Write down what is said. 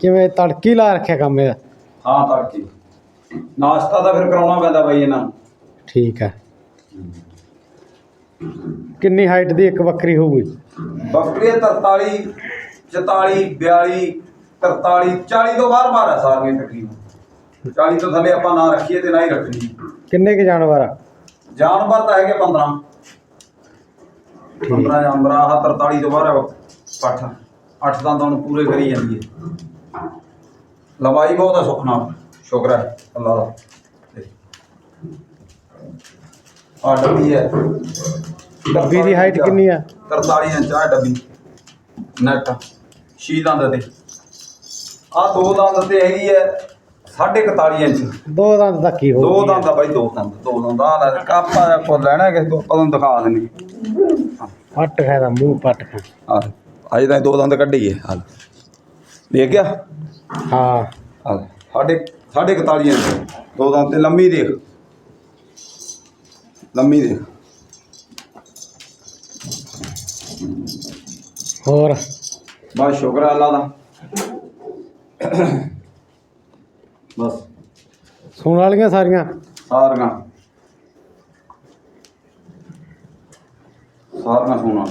ਕਿਵੇਂ ਤੜਕੀ ਲਾ ਰੱਖਿਆ ਕੰਮ ਇਹਦਾ? ਹਾਂ ਤੜਕੇ। ਨਾਸ਼ਤਾ ਤਾਂ ਫਿਰ ਕਰਾਉਣਾ ਪੈਂਦਾ ਬਾਈ ਇਹਨਾਂ ਨੂੰ। ਠੀਕ ਹੈ। ਕਿੰਨੀ ਹਾਈਟ ਦੀ ਇੱਕ ਬੱਕਰੀ ਹੋਊਗੀ? ਬੱਕਰੀ 43 44 42 43 40 ਤੋਂ ਬਾਹਰ ਬਾਹਰ ਹੈ ਸਾਰੀਆਂ ਤਕਰੀਬਨ 40 ਤੋਂ ਥੱਲੇ ਆਪਾਂ ਨਾ ਰੱਖੀਏ ਤੇ ਨਾ ਹੀ ਰੱਖਣੀ। ਕਿੰਨੇ ਕੁ ਜਾਨਵਰ ਆ? ਜਾਨਵਰ ਤਾਂ ਹੈਗੇ 15 15 ਜਾਨਵਰ ਆਹ 43 ਤੋਂ ਬਾਹਰ ਹੈ ਪੱਠ। ਅੱਠ ਦੰਦ ਹੁਣ ਪੂਰੇ ਕਰੀ ਜਾਂਦੀ ਹੈ। ਲੰਬਾਈ ਬਹੁਤ ਹੈ ਸੁੱਖ ਨਾਲ। ਸ਼ੁਕਰ ਹੈ ਅੱਲਾ ਦਾ। ਆ ਡੱਬੀ ਹੈ। ਡੱਬੀ ਦੀ ਹਾਈਟ ਕਿੰਨੀ ਆ? 43 ਇੰਚ ਆ ਡੱਬੀ। ਨੈਟ। ਛੀ ਦੰਦ ਤੇ। ਆ ਦੋ ਦੰਦ ਤੇ ਹੈਗੀ ਹੈ 41 ਇੰਚ। ਦੋ ਦੰਦ ਦਾ ਕੀ ਦੋ ਹੋਊਗੀ ਦੰਦ ਆ ਬਾਈ ਦੋ ਦੰਦ ਦੋ ਦੰਦ। ਆ ਲੈ ਕਾਪਾ ਕੋ ਲੈਣਾ ਕਿਸੇ ਤੋਂ ਆਪਾਂ ਤੁਹਾਨੂੰ ਦਿਖਾ ਦਿੰਨੀ ਪੱਟ ਖਾਦਾ ਮੂੰਹ ਪੱਟ ਖਾ ਆ ਅੱਜ ਤਾਂ ਦੋ ਦੰਦ ਕੱਢੀਏ। ਹਾਲ ਦੇਖ ਗਿਆ? ਹਾਂ। ਹਾਲ ਸਾਡੇ ਸਾਢੇ 41 ਇੰਚ ਦੋ ਦੰਦ ਤੇ ਲੰਮੀ ਦੇਖ। ਲੰਮੀ ਦੇਖ। ਹੋਰ? ਬਸ ਸ਼ੁਕਰ ਹੈ ਅੱਲਾ ਦਾ। ਬਸ। ਸੁਣ ਵਾਲੀਆਂ ਸਾਰੀਆਂ? ਸਾਰੀਆਂ। ਸਾਰੀਆਂ ਸੁਣਾ